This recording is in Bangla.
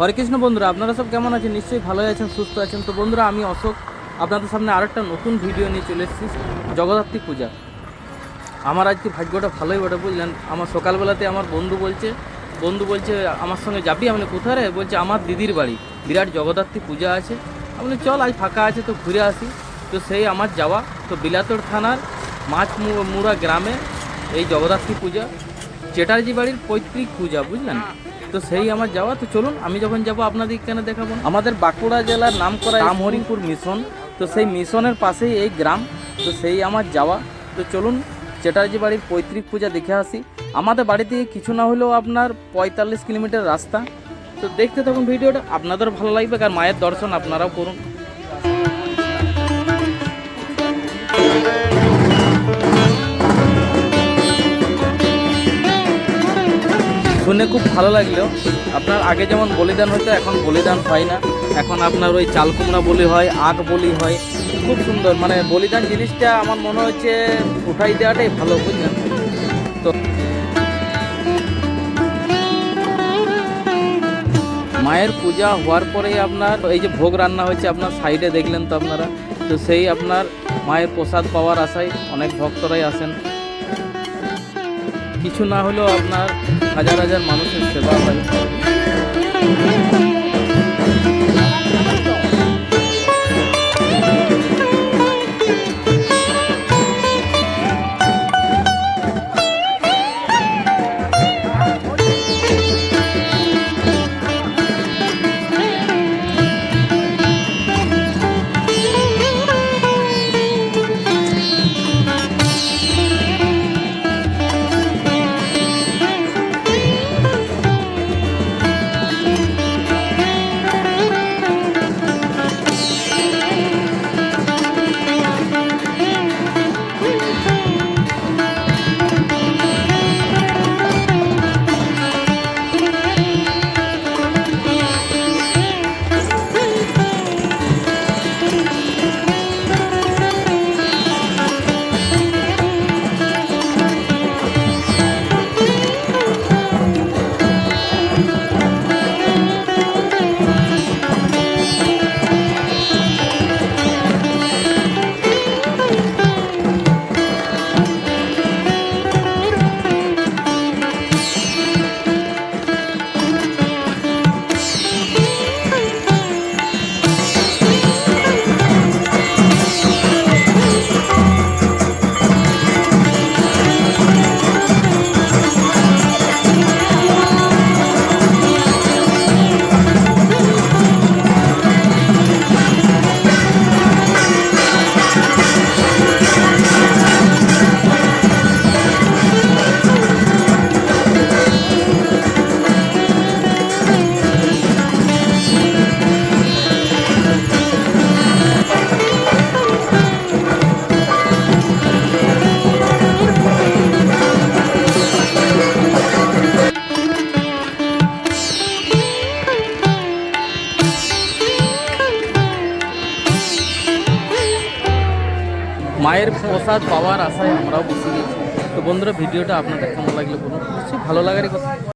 হরে কৃষ্ণ বন্ধুরা, আপনারা সব কেমন আছেন? নিশ্চয়ই ভালো আছেন, সুস্থ আছেন। তো বন্ধুরা, আমি অশোক, আপনাদের সামনে আরেকটা নতুন ভিডিও নিয়ে চলে এসেছি, জগদ্ধাত্রী পূজা। আমার আজকে ভাগ্যটা ভালোই বটে, বুঝলেন? আমার সকালবেলাতে আমার বন্ধু বলছে বন্ধু বলছে, আমার সঙ্গে যাবি? আমি কোথায় রে? বলছে, আমার দিদির বাড়ি, বিরাট জগদ্ধাত্রী পূজা আছে। আমি চল, আজ ফাঁকা আছে, তো ঘুরে আসি। তো সেই আমার যাওয়া, তো বিলাতর থানার মাছ মুড়া গ্রামে এই জগদ্ধাত্রী পূজা চ্যাটার্জি বাড়ির পৈতৃক পূজা, বুঝলেন? তো সেই আমার যাওয়া তো চলুন আমি যখন যাব আপনাদের কেন দেখাবো আমাদের বাঁকুড়া জেলার নাম করা রামহরিপুর মিশন। তো সেই মিশনের পাশেই এই গ্রাম তো সেই আমার যাওয়া। তো চলুন চ্যাটার্জি বাড়ির পৈতৃক পূজা দেখে আসি। আমাদের বাড়ি থেকে কিছু না হলেও আপনার পঁয়তাল্লিশ কিলোমিটার রাস্তা। তো দেখতে থাকুন ভিডিওটা আপনাদের ভালো লাগবে আর মায়ের দর্শন আপনারাও করুন। শুনে খুব ভালো লাগল। আপনার আগে যেমন বলিদান হতো, এখন বলিদান হয় না। এখন আপনার ওই চাল কুমড়া বলি হয়, আখ বলি হয়, খুব সুন্দর। মানে বলিদান জিনিসটা আমার মনে হচ্ছে উঠাই দেওয়াটাই ভালো, বুঝলেন? তো মায়ের পূজা হওয়ার পরে আপনার এই যে ভোগ রান্না হয়েছে, আপনার সাইডে দেখলেন তো আপনারা। তো সেই আপনার মায়ের প্রসাদ পাওয়ার আশায় অনেক ভক্তরাই আসেন। কিছু না হলেও আপনার হাজার হাজার মানুষের সেবা হয়। মায়ের প্রসাদ পাওয়ার আশায় আমরাও বসে গেছি। তো বন্ধুরা, ভিডিওটা আপনাদের কেমন লাগলে বলুন। ভালো লাগারই কথা।